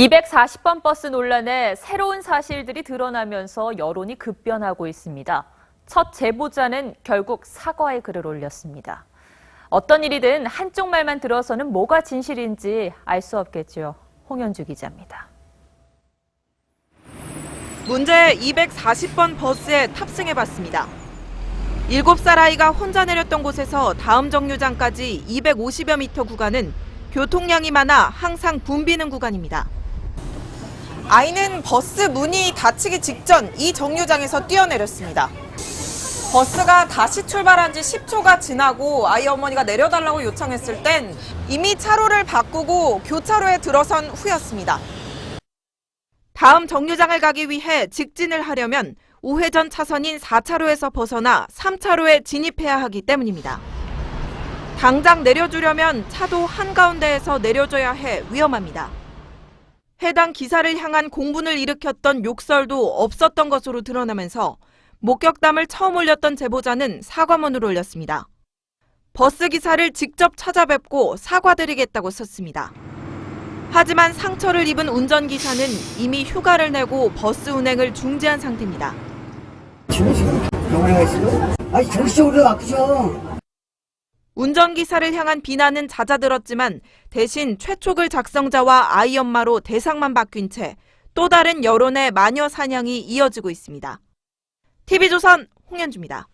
240번 버스 논란에 새로운 사실들이 드러나면서 여론이 급변하고 있습니다. 첫 제보자는 결국 사과의 글을 올렸습니다. 어떤 일이든 한쪽 말만 들어서는 뭐가 진실인지 알 수 없겠죠. 홍현주 기자입니다. 문제 240번 버스에 탑승해 봤습니다. 7살 아이가 혼자 내렸던 곳에서 다음 정류장까지 250여 미터 구간은 교통량이 많아 항상 붐비는 구간입니다. 아이는 버스 문이 닫히기 직전 이 정류장에서 뛰어내렸습니다. 버스가 다시 출발한 지 10초가 지나고 아이 어머니가 내려달라고 요청했을 땐 이미 차로를 바꾸고 교차로에 들어선 후였습니다. 다음 정류장을 가기 위해 직진을 하려면 우회전 차선인 4차로에서 벗어나 3차로에 진입해야 하기 때문입니다. 당장 내려주려면 차도 한가운데에서 내려줘야 해 위험합니다. 해당 기사를 향한 공분을 일으켰던 욕설도 없었던 것으로 드러나면서 목격담을 처음 올렸던 제보자는 사과문을 올렸습니다. 버스 기사를 직접 찾아뵙고 사과드리겠다고 썼습니다. 하지만 상처를 입은 운전기사는 이미 휴가를 내고 버스 운행을 중지한 상태입니다. 지금 지금? 아니 정신적으로 아프죠. 운전기사를 향한 비난은 잦아들었지만 대신 최초글 작성자와 아이 엄마로 대상만 바뀐 채 또 다른 여론의 마녀 사냥이 이어지고 있습니다. TV조선 홍현주입니다.